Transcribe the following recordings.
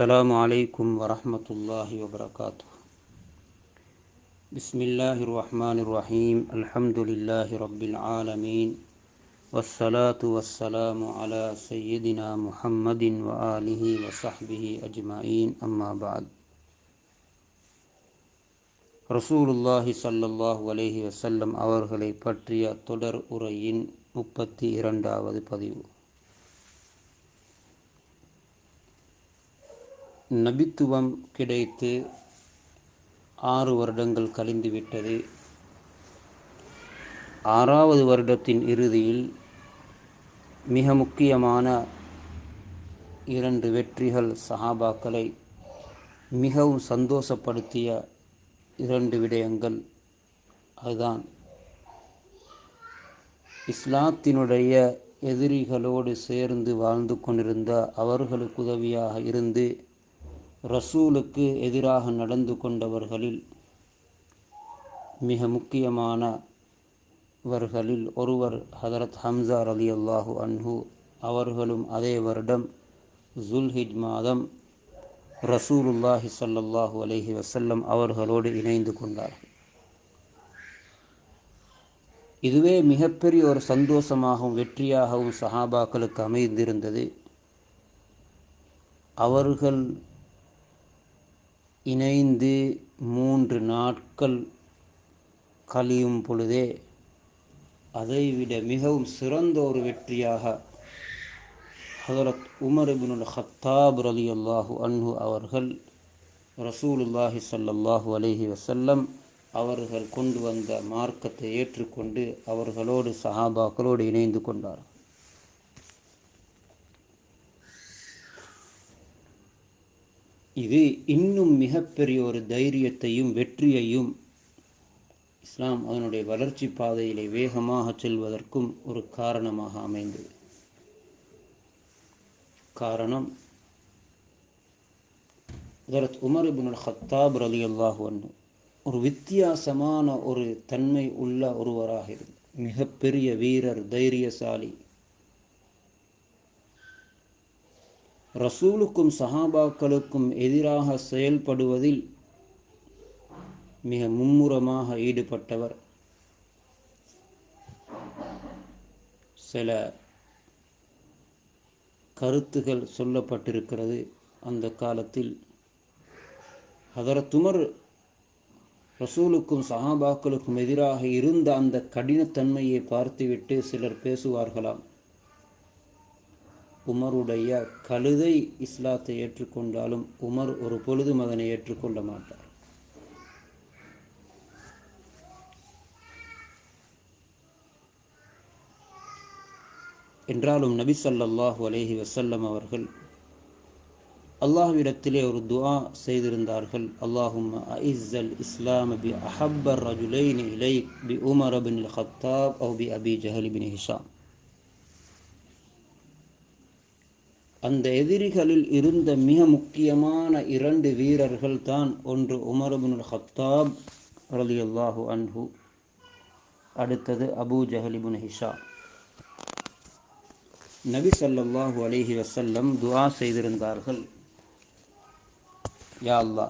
السلام عليكم ورحمة الله وبركاته بسم الله الرحمن الرحيم الحمد لله رب العالمين والصلاة والسلام على سيدنا محمد وآله وصحبه أجمعين أما بعد ரசூலுல்லாஹி ஸல்லல்லாஹு அலைஹி வஸல்லம் அவர்களை பற்றிய தொடர் உரையின் முப்பத்தி இரண்டாவது பதிவு நபித்துவம் கிடைத்து ஆறு வருடங்கள் கழிந்துவிட்டது ஆறாவது வருடத்தின் இறுதியில் மிக முக்கியமான இரண்டு வெற்றிகள் சஹாபாக்களை மிகவும் சந்தோஷப்படுத்திய இரண்டு விடயங்கள் அதுதான். இஸ்லாத்தினுடைய எதிரிகளோடு சேர்ந்து வாழ்ந்து கொண்டிருந்த அவர்களுக்கு உதவியாக இருந்து ரசூலுக்கு எதிராக நடந்து கொண்டவர்களில் மிக முக்கியமானவர்களில் ஒருவர் ஹதரத் ஹம்சார் அலி அல்லாஹூ அன்ஹு. அவர்களும் அதே வருடம் ஜுல்ஹிஜ் மாதம் ரசூலுல்லாஹி சல்லல்லாஹு அலஹி வசல்லம் அவர்களோடு இணைந்து கொண்டார்கள். இதுவே மிகப்பெரிய ஒரு சந்தோஷமாகவும் வெற்றியாகவும் சஹாபாக்களுக்கு அமைந்திருந்தது. அவர்கள் இணைந்து மூன்று நாட்கள் கழியும் பொழுதே அதைவிட மிகவும் சிறந்த ஒரு வெற்றியாக ஹதரத் உமர் இபினுல் ஹத்தாப் ரலி அல்லாஹு அன்ஹு அவர்கள் ரசூலுல்லாஹி சல்லல்லாஹு அலஹி வசல்லம் அவர்கள் கொண்டு வந்த மார்க்கத்தை ஏற்றுக்கொண்டு அவர்களோடு சஹாபாக்களோடு இணைந்து கொண்டார். இது இன்னும் மிகப்பெரிய ஒரு தைரியத்தையும் வெற்றியையும் இஸ்லாம் அதனுடைய வளர்ச்சி பாதையிலே வேகமாக செல்வதற்கும் ஒரு காரணமாக அமைந்தது. காரணம் ஹதரத் உமர் இபுல் ஹத்தாப் அலி அல்லாஹு ஒரு வித்தியாசமான ஒரு தன்மை உள்ள ஒருவராக இருந்து மிகப்பெரிய வீரர் தைரியசாலி. ரசூலுக்கும் சஹாபாக்களுக்கும் எதிராக செயல்படுவதில் மிக மும்முரமாக ஈடுபட்டவர். சில கருத்துகள் சொல்லப்பட்டிருக்கிறது. அந்த காலத்தில் ஹதரத்துமர் ரசூலுக்கும் சஹாபாக்களுக்கும் எதிராக இருந்த அந்த கடினத்தன்மையை பார்த்துவிட்டு சிலர் பேசுவார்களாம். உமருடைய கழுதை இஸ்லாத்தை ஏற்றுக்கொண்டாலும் உமர் ஒரு பொழுதும் அதனை ஏற்றுக்கொள்ள மாட்டார். என்றாலும் நபி சல்லாஹூ அலேஹி வசல்லம் அவர்கள் அல்லாஹ்விடத்திலே ஒரு துஆ செய்திருந்தார்கள். அல்லாஹும் அஇஸ்ஸல் இஸ்லாம் பி அஹப்பர் ரஜுலைன் இலை பி உமர் பின் ஹத்தாப் அவு பி அபி ஜஹலி பின் ஹிஷாம். அந்த எதிரிகளில் இருந்த மிக முக்கியமான இரண்டு வீரர்கள் தான் ஒன்று உமரபுனுல் ஹத்தாப் ரலி அல்லாஹு அன்ஹு அடுத்தது அபு ஜஹலிபுன் ஹிஷா நபி சல்லாஹு அலிஹி வசல்லம் துவா செய்திருந்தார்கள் யா அல்லா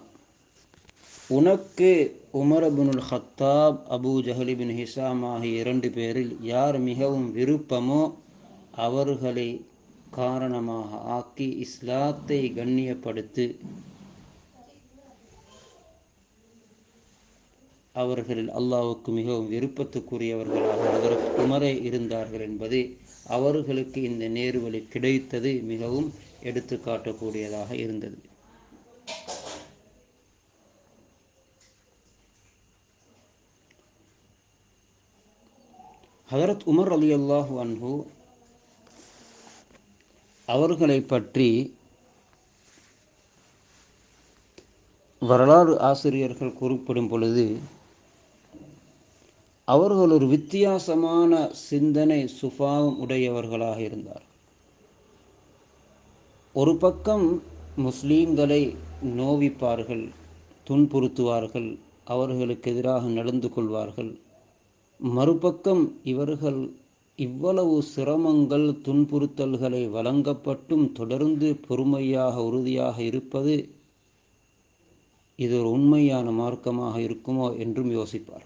உனக்கு உமரபுனுல் ஹத்தாப் அபு ஜஹலிபின் ஹிசாம் ஆகிய இரண்டு பேரில் யார் மிகவும் விருப்பமோ அவர்களை காரணமாக ஆக்கி இஸ்லாத்தை கண்ணியப்படுத்து. அவர்களில் அல்லாவுக்கு மிகவும் விருப்பத்துக்குரியவர்களாக ஹசரத் உமரே இருந்தார்கள் என்பது அவர்களுக்கு இந்த நேர்வழி கிடைத்தது மிகவும் எடுத்து காட்டக்கூடியதாக இருந்தது. ஹதரத் உமர் அலி அல்லாஹு அன்ஹு அவர்களை பற்றி வரலாறு ஆசிரியர்கள் குறிப்பிடும் பொழுது அவர்கள் ஒரு வித்தியாசமான சிந்தனை சுபாவம் உடையவர்களாக இருந்தார். ஒரு பக்கம் முஸ்லீம்களை நோவிப்பார்கள் துன்புறுத்துவார்கள் அவர்களுக்கு எதிராக நடந்து கொள்வார்கள். மறுபக்கம் இவர்கள் இவ்வளவு சிரமங்கள் துன்புறுத்தல்களை வழங்கப்பட்டும் தொடர்ந்து பொறுமையாக உறுதியாக இருப்பது இது ஒரு உண்மையான மார்க்கமாக இருக்குமோ என்றும் யோசிப்பார்.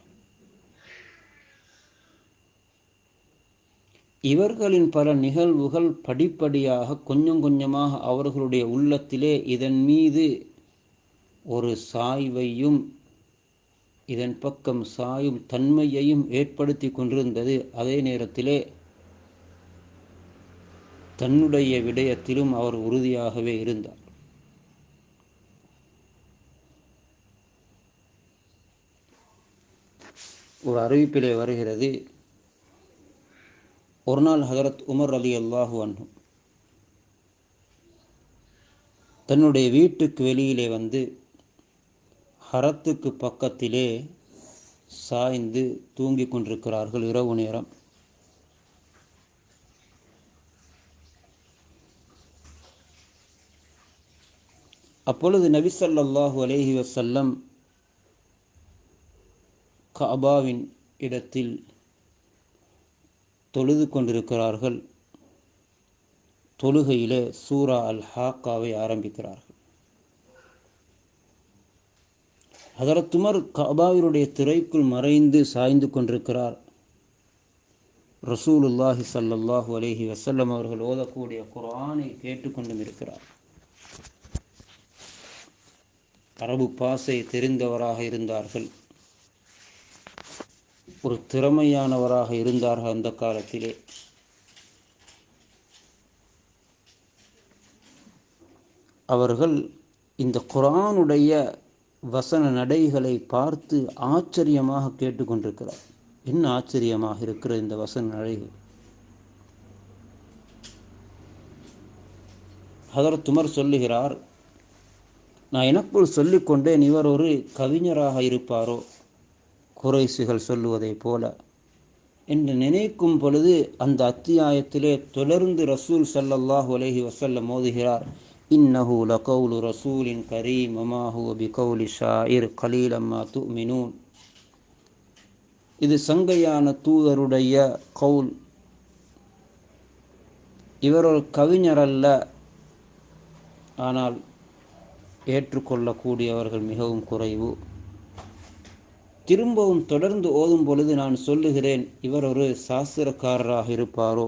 இவர்களின் பல நிகழ்வுகள் படிப்படியாக கொஞ்சம் கொஞ்சமாக அவர்களுடைய உள்ளத்திலே இதன் மீது ஒரு சாய்வையும் இதன் பக்கம் சாயும் தன்மையையும் ஏற்படுத்தி கொண்டிருந்தது. அதே நேரத்திலே தன்னுடைய விடயத்திலும் அவர் உறுதியாகவே இருந்தார். ஒரு அறிவிப்பிலே வருகிறது ஒரு நாள் ஹதரத் உமர் அலி அல்லாஹு அன்னும் தன்னுடைய வீட்டுக்கு வெளியிலே வந்து ஹரத்துக்கு பக்கத்திலே சாய்ந்து தூங்கிக் கொண்டிருக்கிறார்கள் இரவு நேரம். அப்பொழுது நபிசல்லாஹு அலேஹி வசல்லம் காபாவின் இடத்தில் தொழுது கொண்டிருக்கிறார்கள். தொழுகையிலே சூரா அல் ஹாக்காவை ஆரம்பிக்கிறார்கள். ஹதரத்துமர் கபாவினுடைய திரைக்குள் மறைந்து சாய்ந்து கொண்டிருக்கிறார். ரசூலுல்லாஹி சல்லல்லாஹு அலேஹி வசல்லம் அவர்கள் ஓதக்கூடிய குரானை கேட்டுக்கொண்டும் இருக்கிறார். அரபு பாசை தெரிந்தவராக இருந்தார்கள். ஒரு திறமையானவராக இருந்தார்கள் அந்த காலத்திலே. அவர்கள் இந்த குரானுடைய வசன நடைகளை பார்த்து ஆச்சரியமாக கேட்டுக்கொண்டிருக்கிறார். என்ன ஆச்சரியமாக இருக்கிற இந்த வசன நடைகள்? ஹதரத் துமர் சொல்லுகிறார் நான் எனக்குள் சொல்லிக்கொண்டேன் இவர் ஒரு கவிஞராக இருப்பாரோ? குறைசுகள் சொல்லுவதைப் போல. என்று நினைக்கும் பொழுது அந்த அத்தியாயத்திலே தொடர்ந்து ரசூல் சல்லல்லாஹ் உலகி வசல்லம் மோதுகிறார். إنه لقول رسول ரசூலின் وما هو بقول கவுலி ஷாயிர் கலீலம்மா துமினூன் இது சங்கையான தூதருடைய கவுல். இவர் ஒரு கவிஞர் அல்ல ஆனால் ஏற்றுக்கொள்ளக்கூடியவர்கள் மிகவும் குறைவு. திரும்பவும் தொடர்ந்து ஓதும் பொழுது நான் சொல்லுகிறேன் இவர் ஒரு சாஸ்திரக்காரராக இருப்பாரோ?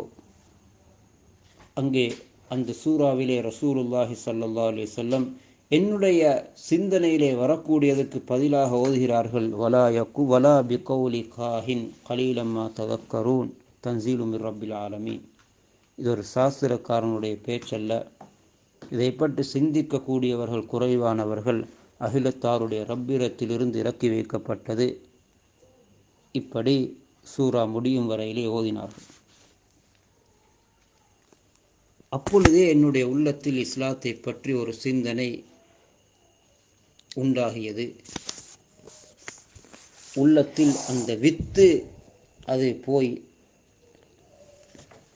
அங்கே அந்த சூறாவிலே ரசூலுல்லாஹி சல்லா அலி சொல்லம் என்னுடைய சிந்தனையிலே வரக்கூடியதுக்கு பதிலாக ஓதுகிறார்கள் வலா யக்கு வலா பிகௌலி காஹின் கலீலம்மா தவக்கரூன் தன்சீலும் ரப்பில் ஆலமீன். இது ஒரு சாஸ்திரக்காரனுடைய பேச்சல்ல. இதை பற்றி சிந்திக்கக்கூடியவர்கள் குறைவானவர்கள் அகிலத்தாருடைய ரப்பிரத்திலிருந்து இறக்கி வைக்கப்பட்டது. இப்படி சூரா முடியும் வரையிலே ஓதினார்கள். அப்பொழுதே என்னுடைய உள்ளத்தில் இஸ்லாத்தை பற்றி ஒரு சிந்தனை உண்டாகியது. உள்ளத்தில் அந்த வித்து அது போய்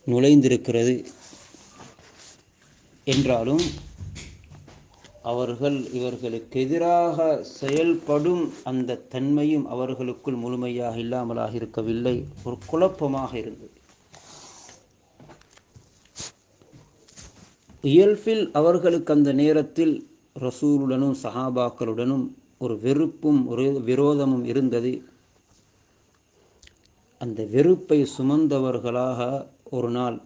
நுழைந்திருக்கிறது என்றாலும் அவர்கள் இவர்களுக்கு எதிராக செயல்படும் அந்த தன்மையும் அவர்களுக்குள் முழுமையாக இல்லாமலாக இருக்கவில்லை. ஒரு குழப்பமாக இருந்தது. இயல்பில் அவர்களுக்கு அந்த நேரத்தில் ரசூலுடனும் சஹாபாக்களுடனும் ஒரு வெறுப்பும் ஒரு விரோதமும் இருந்தது. அந்த வெறுப்பை சுமந்தவர்களாக ஒரு நாள்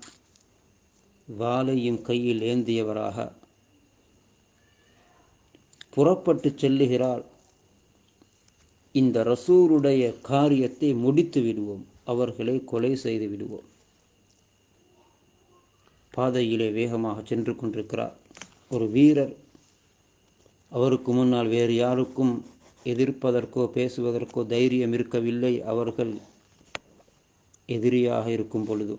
வாளையும் கையில் ஏந்தியவராக புறப்பட்டு செல்லுகிறார். இந்த ரசூருடைய காரியத்தை முடித்து விடுவோம். அவர்களை கொலை செய்து விடுவோம். பாதையிலே வேகமாக சென்று கொண்டிருக்கிறார். ஒரு வீரர் அவருக்கு முன்னால் வேறு யாருக்கும் எதிர்ப்பதற்கோ பேசுவதற்கோ தைரியம் இருக்கவில்லை. அவர்கள் எதிரியாக இருக்கும் பொழுது.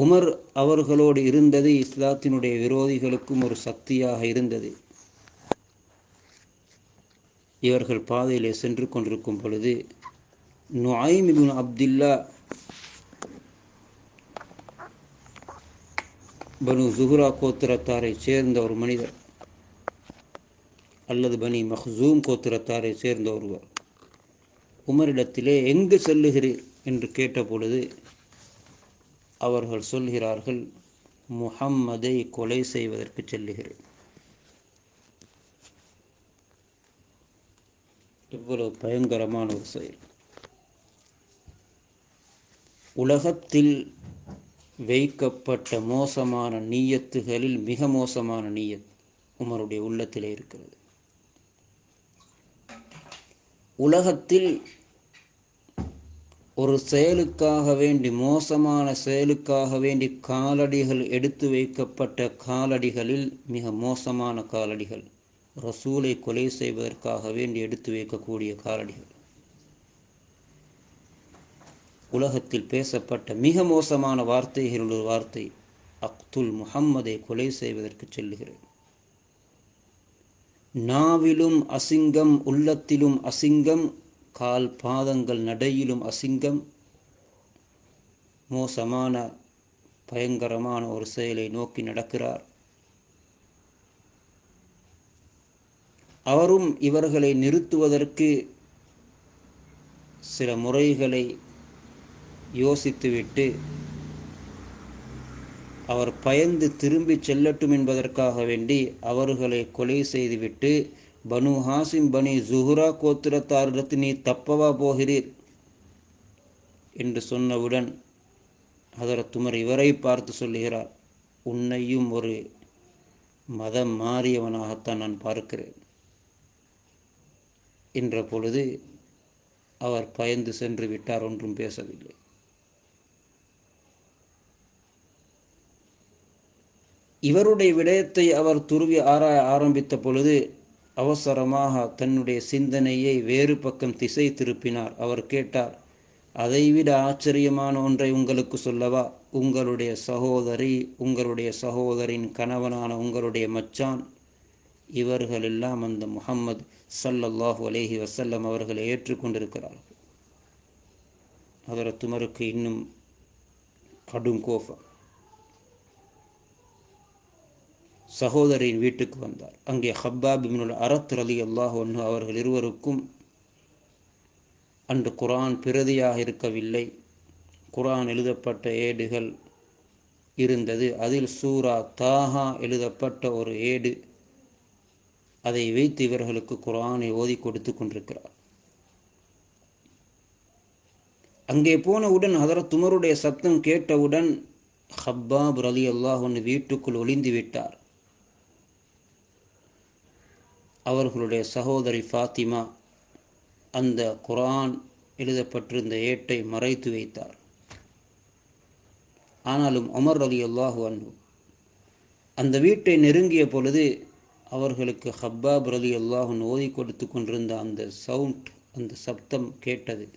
உமர் அவர்களோடு இருந்தது இஸ்லாத்தினுடைய விரோதிகளுக்கும் ஒரு சக்தியாக இருந்தது. இவர்கள் பாதையிலே சென்று கொண்டிருக்கும் பொழுது நுஐமிபின் அப்துல்லா பனு ஜுஹ்ரா கோத்திரத்தாரை சேர்ந்த ஒரு மனிதர் அல்லது பனி மஹ்சூம் கோத்திரத்தாரை சேர்ந்த ஒருவர். உமரிடத்திலே எங்கு செல்லுகிறீர்? என்று கேட்டபொழுது அவர்கள் சொல்கிறார்கள் முஹம்மதை கொலை செய்வதற்கு செல்லுகிறேன். இவ்வளவு பயங்கரமான ஒரு செயல். உலகத்தில் வைக்கப்பட்ட மோசமான நீயத்துகளில் மிக மோசமான நீயத் உமருடைய உள்ளத்திலே இருக்கிறது. உலகத்தில் ஒரு செயலுக்காக வேண்டி மோசமான செயலுக்காக வேண்டி காலடிகள் எடுத்து வைக்கப்பட்ட காலடிகளில் மிக மோசமான காலடிகள் ரசூலை கொலை செய்வதற்காக வேண்டி எடுத்து வைக்கக்கூடிய காலடிகள். உலகத்தில் பேசப்பட்ட மிக மோசமான வார்த்தைகள் ஒரு வார்த்தை அக்துல் முஹம்மதை கொலை செய்வதற்கு செல்லுகிறேன். நாவிலும் அசிங்கம் உள்ளத்திலும் அசிங்கம் கால் பாதங்கள் நடையிலும் அசிங்கம். மோசமான பயங்கரமான ஒரு செயலை நோக்கி நடக்கிறார். அவரும் இவர்களை நிறுத்துவதற்கு சில முறைகளை யோசித்துவிட்டு அவர் பயந்து திரும்பி செல்லட்டும் என்பதற்காக வேண்டி அவர்களை கொலை செய்துவிட்டு பனு ஹாசிம் பனி ஜுஹுரா கோத்திரத்தாரிடத்து நீ தப்பவா போகிறீர்? என்று சொன்னவுடன் அதரத்துமர் இவரை பார்த்து சொல்லுகிறார் உன்னையும் ஒரு மதம் மாறியவனாகத்தான் நான் பார்க்கிறேன். என்ற பொழுது அவர் பயந்து சென்று விட்டார் ஒன்றும் பேசவில்லை. இவருடைய விடயத்தை அவர் துருவி ஆராய ஆரம்பித்த பொழுது அவசரமாக தன்னுடைய சிந்தனையை வேறு பக்கம் திசை திருப்பினார். அவர் கேட்டார் அதைவிட ஆச்சரியமான ஒன்றை உங்களுக்கு சொல்லவா? உங்களுடைய சகோதரி உங்களுடைய சகோதரின் கணவனான உங்களுடைய மச்சான் இவர்கள் எல்லாம் அந்த முகம்மது சல்லல்லாஹு அலேஹி வசல்லம் அவர்களை ஏற்றுக்கொண்டிருக்கிறார்கள் அதர துமருக்கு இன்னும் கடும் கோபம். சகோதரியின் வீட்டுக்கு வந்தார். அங்கே ஹப்பாப் இப்னுல் அரத் ரலி அல்லாஹ் ஒன்று அவர்கள் இருவருக்கும் அன்று குரான் பிரதியாக இருக்கவில்லை. குரான் எழுதப்பட்ட ஏடுகள் இருந்தது. அதில் சூரா தாஹா எழுதப்பட்ட ஒரு ஏடு. அதை வைத்து இவர்களுக்கு குரானை ஓதி கொடுத்து கொண்டிருக்கிறார். அங்கே போனவுடன் அதரத் துமருடைய சப்தம் கேட்டவுடன் ஹப்பாப் ரலி அல்லாஹ் ஒன்று வீட்டுக்குள் ஒளிந்து விட்டார். அவர்களுடைய சகோதரி ஃபாத்திமா அந்த குரான் எழுதப்பட்டிருந்த ஏட்டை மறைத்து வைத்தார். ஆனாலும் உமர் அலி அல்லாஹு அன்பு அந்த வீட்டை நெருங்கிய பொழுது அவர்களுக்கு ஹப்பாப் ரலி அல்லாஹுன் ஓதி கொடுத்து கொண்டிருந்த அந்த சவுண்ட் அந்த சப்தம் கேட்டது.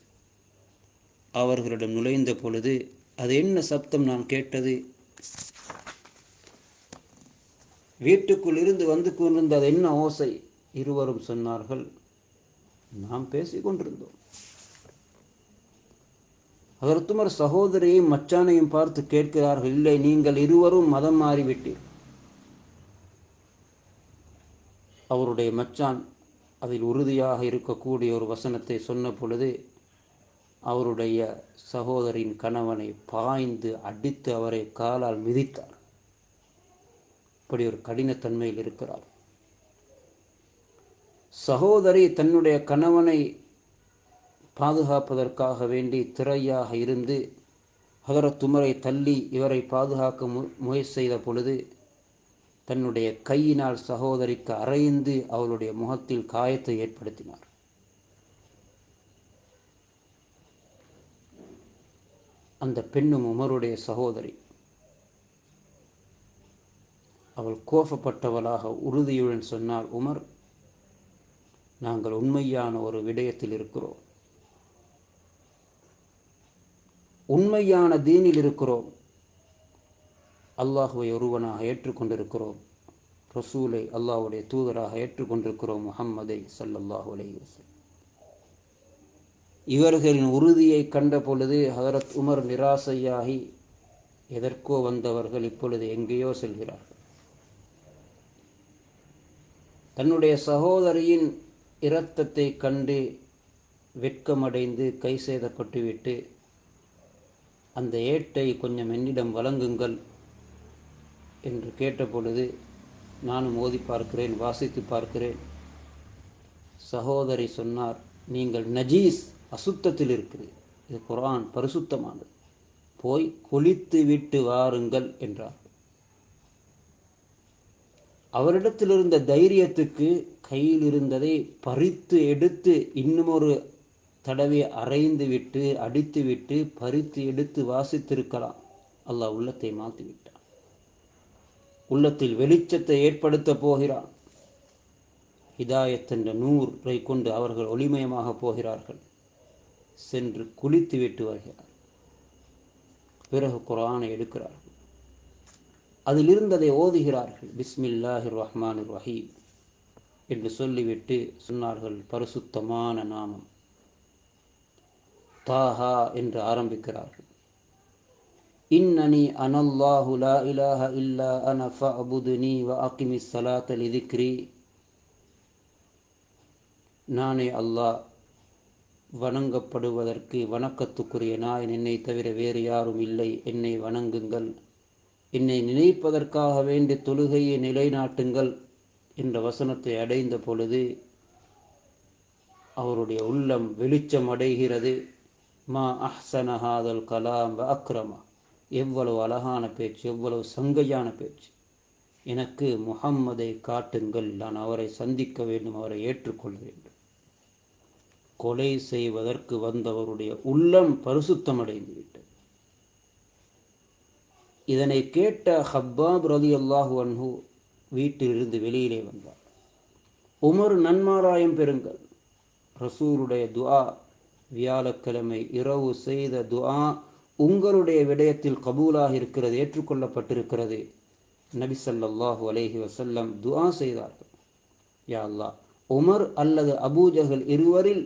அவர்களிடம் நுழைந்த பொழுது அது என்ன சப்தம் நான் கேட்டது? வீட்டுக்குள் இருந்து வந்து கொண்டிருந்த அது என்ன ஓசை? இருவரும் சொன்னார்கள் நாம் பேசிக்கொண்டிருந்தோம் அதற்குமர் சகோதரியையும் மச்சானையும் பார்த்து கேட்கிறார்கள் இல்லை நீங்கள் இருவரும் மதம் மாறிவிட்டீர். அவருடைய மச்சான் அதில் உறுதியாக இருக்கக்கூடிய ஒரு வசனத்தை சொன்ன பொழுது அவருடைய சகோதரின் கணவனை பாய்ந்து அடித்து அவரை காலால் மிதித்தார். இப்படி ஒரு கடினத்தன்மையில் இருக்கிறார். சகோதரி தன்னுடைய கணவனை பாதுகாப்பதற்காக வேண்டி திரையாக இருந்து ஹதரத் துமரை தள்ளி இவரை பாதுகாக்க மு முயற்சி செய்த பொழுது தன்னுடைய கையினால் சகோதரிக்கு அரைந்து அவளுடைய முகத்தில் காயத்தை ஏற்படுத்தினார். அந்த பெண்ணும் உமருடைய சகோதரி அவள் கோபப்பட்டவளாக உறுதியுடன் சொன்னால் உமர் நாங்கள் உண்மையான ஒரு விடயத்தில் இருக்கிறோம். உண்மையான தீனில் இருக்கிறோம். அல்லாஹுவை ஒருவனாக ஏற்றுக்கொண்டிருக்கிறோம். ரசூலை அல்லாஹுடைய தூதராக ஏற்றுக்கொண்டிருக்கிறோம் முஹம்மதை சல்லல்லாஹு அலைவசம் இவர்களின் உறுதியை கண்ட பொழுது ஹதரத் உமர் நிராசையாகி எதற்கோ வந்தவர்கள் இப்பொழுது எங்கேயோ செல்கிறார்கள். தன்னுடைய சகோதரியின் இரத்தத்தை கண்டு வெட்கமடைந்து கை சேதப்பட்டுவிட்டு அந்த ஏட்டை கொஞ்சம் என்னிடம் வழங்குங்கள் என்று கேட்டபொழுது நானும் ஓதி பார்க்கிறேன் வாசித்து பார்க்கிறேன். சகோதரி சொன்னார் நீங்கள் நஜீஸ் அசுத்தத்தில் இருக்குது. இது குரான் பரிசுத்தமானது. போய் கொளித்து விட்டு வாருங்கள் என்றார். அவரிடத்தில் இருந்த தைரியத்துக்கு கையில் இருந்ததை பறித்து எடுத்து இன்னும் ஒரு தடவை அரைந்து விட்டு அடித்து விட்டு பறித்து எடுத்து வாசித்திருக்கலாம். அல்லாஹ் உள்ளத்தை மாற்றி விட்டான் உள்ளத்தில் வெளிச்சத்தை ஏற்படுத்த போகிறான். ஹிதாயத் என்ற நூரை கொண்டு அவர்கள் ஒளிமயமாக போகிறார்கள். சென்று குளித்து விட்டு வருகிறார். பிறகு குரானை எடுக்கிறார்கள் அதில் இருந்ததை ஓதுகிறார்கள். பிஸ்மில்லாஹிர் ரஹ்மான் ரஹீம் என்று சொல்லிவிட்டு சொன்னார்கள் பரிசுத்தமான நாமம். தாஹா என்று ஆரம்பிக்கிறார்கள். இன்னனி அனல்லாஹு லா இலாஹ இல்லா அன ஃபஅபுதுனி வ அகிமி ஸலாத்த லிதிக்ரி. நானே அல்லாஹ் வணங்கப்படுவதற்கு வணக்கத்துக்குரிய நாயன் என்னை தவிர வேறு யாரும் இல்லை. என்னை வணங்குங்கள். என்னை நினைப்பதற்காக வேண்டிய தொழுகையை நிலைநாட்டுங்கள் என்ற வசனத்தை அடைந்த பொழுது அவருடைய உள்ளம் வெளிச்சம் அடைகிறது. மா அஹ்சனஹாதல் கலாம் அக்ரமா. எவ்வளவு அழகான பேச்சு எவ்வளவு சங்கையான பேச்சு. எனக்கு முகம்மதை காட்டுங்கள். நான் அவரை சந்திக்க வேண்டும் அவரை ஏற்றுக்கொள்ள வேண்டும். கொலை செய்வதற்கு வந்தவருடைய உள்ளம் பரிசுத்தமடைந்து விட்டது இதனை கேட்ட ஹப்பாப் ரதி அல்லாஹு அன்ஹு வீட்டிலிருந்து வெளியிலே வந்தார். உமர் நன்மாராயம் பெறுங்கள். ரசூருடைய துஆ வியாழக்கிழமை இரவு செய்த துஆ உங்களுடைய விடயத்தில் கபூலாக இருக்கிறது ஏற்றுக்கொள்ளப்பட்டிருக்கிறது. நபி ஸல்லல்லாஹு அலேஹி வசல்லம் துஆ செய்தார்கள். யா அல்லாஹ் உமர் அல்லது அபூஜகல் இருவரில்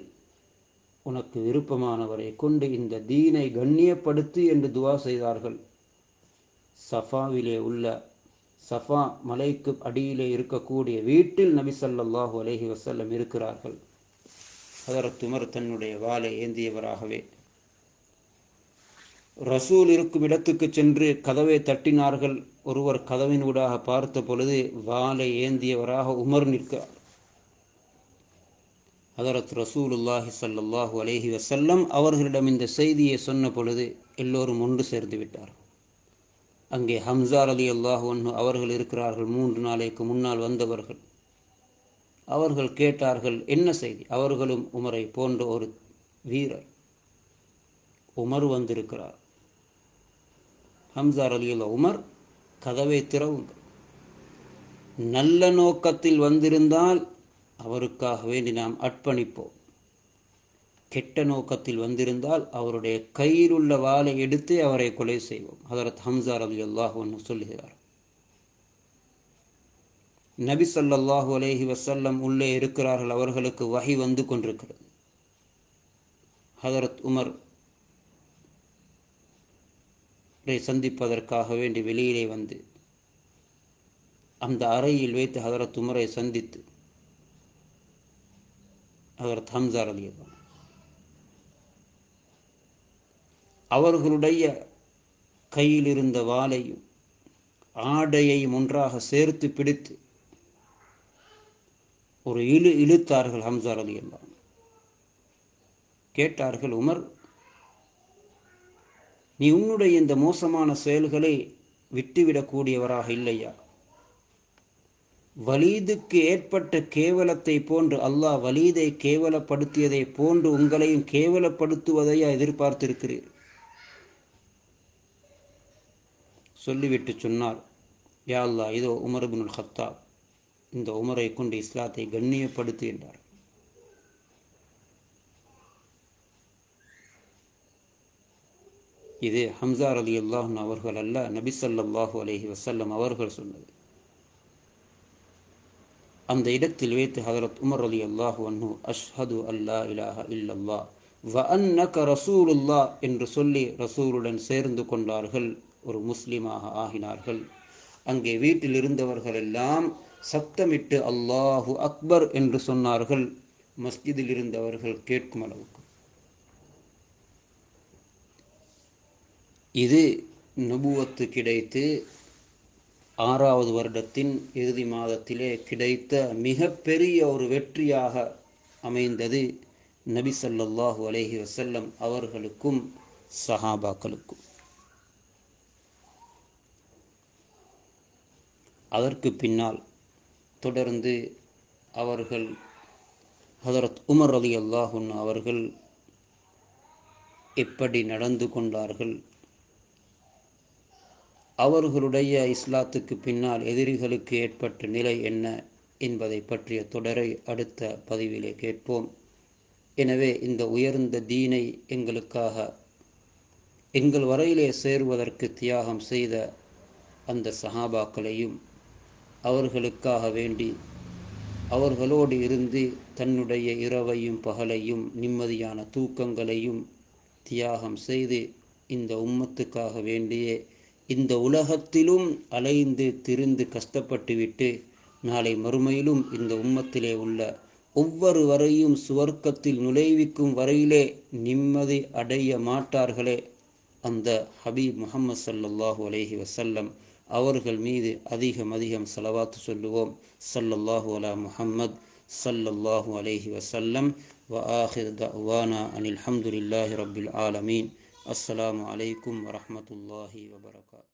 உனக்கு விருப்பமானவரை கொண்டு இந்த தீனை கண்ணியப்படுத்து என்று துவா செய்தார்கள். சஃபாவிலே உள்ள சஃபா மலைக்கு அடியிலே இருக்கக்கூடிய வீட்டில் நபி சல்லாஹு அலஹி வசல்லம் இருக்கிறார்கள். ஹதரத் உமர் தன்னுடைய வாளை ஏந்தியவராகவே. ரசூல் இருக்கும் இடத்துக்கு சென்று கதவை தட்டினார்கள். ஒருவர் கதவினூடாக பார்த்த பொழுது வாளை ஏந்தியவராக உமர் நிற்கிறார். ஹதரத் ரசூலுல்லாஹி சல்லாஹூ அலைஹி வசல்லம் அவர்களிடம் இந்த செய்தியை சொன்ன பொழுது எல்லோரும் ஒன்று சேர்ந்து விட்டார் அங்கே ஹம்சார் அலி அல்லாஹ் ஒன்று அவர்கள் இருக்கிறார்கள். மூன்று நாளைக்கு முன்னால் வந்தவர்கள். அவர்கள் கேட்டார்கள் என்ன செய்தி? அவர்களும் உமரை போன்ற ஒரு வீரர் உமர் வந்திருக்கிறார். ஹம்சார் அலியுல்லா உமர் கதவை திறவுங்கள். நல்ல நோக்கத்தில் வந்திருந்தால் அவருக்காக வேண்டி நாம் அர்ப்பணிப்போம். கெட்ட நோக்கத்தில் வந்திருந்தால் அவருடைய கையில் உள்ள வாளை எடுத்து அவரை கொலை செய்வோம். ஹதரத் ஹம்சார் அலி அல்லாஹ் ஒன்று சொல்லுகிறார். நபி சல்லாஹூ அலேஹி வசல்லம் உள்ளே இருக்கிறார்கள். அவர்களுக்கு வகை வந்து கொண்டிருக்கிறது. ஹதரத் உமர் சந்திப்பதற்காக வேண்டி வெளியிலே வந்து அந்த அறையில் வைத்து ஹதரத் உமரை சந்தித்து ஹதரத் ஹம்சார் அலி அல்லாஹ் அவர்களுடைய கையில் இருந்த வாளையும் ஆடையையும் ஒன்றாக சேர்த்து பிடித்து ஒரு இழு இழுத்தார்கள் ஹம்சார் அலி எல்லாம் கேட்டார்கள் உமர் நீ உன்னுடைய இந்த மோசமான செயல்களை விட்டுவிடக்கூடியவராக இல்லையா? வலீதுக்கு ஏற்பட்ட கேவலத்தை போன்று அல்லாஹ் வலீதை கேவலப்படுத்தியதை போன்று உங்களையும் கேவலப்படுத்துவதையா எதிர்பார்த்திருக்கிறீர்? சொல்லிவிட்டு சொன்னார். யா அல்லா இதோ உமர் பின் ஹத்தாப் இந்த உமரை கொண்டு இஸ்லாத்தை கண்ணியப்படுத்து என்றார். இது ஹம்சார் அலி அல்லாஹன் அவர்கள் அல்ல நபி ஸல்லல்லாஹு அலைஹி வசல்லம் அவர்கள் சொன்னது. அந்த இடத்தில் வைத்து ஹதரத் உமர் அலி அல்லாஹு அன்ஹு அஷ்ஹது அல்லா இலாஹ இல்லல்லா வ அன்னக ரசூலுல்லா என்று சொல்லி ரசூலுடன் சேர்ந்து கொண்டார்கள். ஒரு முஸ்லீமாக ஆகினார்கள். அங்கே வீட்டில் இருந்தவர்கள் எல்லாம் சத்தமிட்டு அல்லாஹு அக்பர் என்று சொன்னார்கள். மஸ்ஜிதில் இருந்தவர்கள் கேட்கும் அளவுக்கு. இது நுபுவத்து கிடைத்து ஆறாவது வருடத்தின் இறுதி மாதத்திலே கிடைத்த மிகப்பெரிய ஒரு வெற்றியாக அமைந்தது நபி சல்லாஹூ அலஹி வசல்லம் அவர்களுக்கும் சஹாபாக்களுக்கும். அதற்கு பின்னால் தொடர்ந்து அவர்கள் ஹதரத் உமர் அலி அல்லாஹுன் அவர்கள் எப்படி நடந்து கொண்டார்கள்? அவர்களுடைய இஸ்லாத்துக்கு பின்னால் எதிரிகளுக்கு ஏற்பட்ட நிலை என்ன என்பதை பற்றிய தொடரை அடுத்த பதிவிலே கேட்போம். எனவே இந்த உயர்ந்த தீனை எங்களுக்காக எங்கள் வரையிலே சேருவதற்கு தியாகம் செய்த அந்த சஹாபாக்களையும் அவர்களுக்காக வேண்டி அவர்களோடு இருந்து தன்னுடைய இரவையும் பகலையும் நிம்மதியான தூக்கங்களையும் தியாகம் செய்து இந்த உம்மத்துக்காக வேண்டியே இந்த உலகத்திலும் அலைந்து திரிந்து கஷ்டப்பட்டுவிட்டு நாளை மறுமையிலும் இந்த உம்மத்திலே உள்ள ஒவ்வொரு வரையும் சுவர்க்கத்தில் நுழைவிக்கும் வரையிலே நிம்மதி அடைய மாட்டார்களே. அந்த ஹபீப் முகமது சல்லாஹூ அலஹி வசல்லம் அவர்கள் மீது அதிகம் அதிகம் செலவாத்து சொல்லுவோம். சல்லல்லாஹு அலா முஹம்மத் சல்லல்லாஹு அலைஹி வசல்லம் வ ஆஹிர் தவானா அனில் ஹம்துலில்லாஹி ரப்பில் ஆலமீன். அஸ்ஸலாமு அலைக்கும் வரஹ்மத்துல்லாஹி வபரகாத்.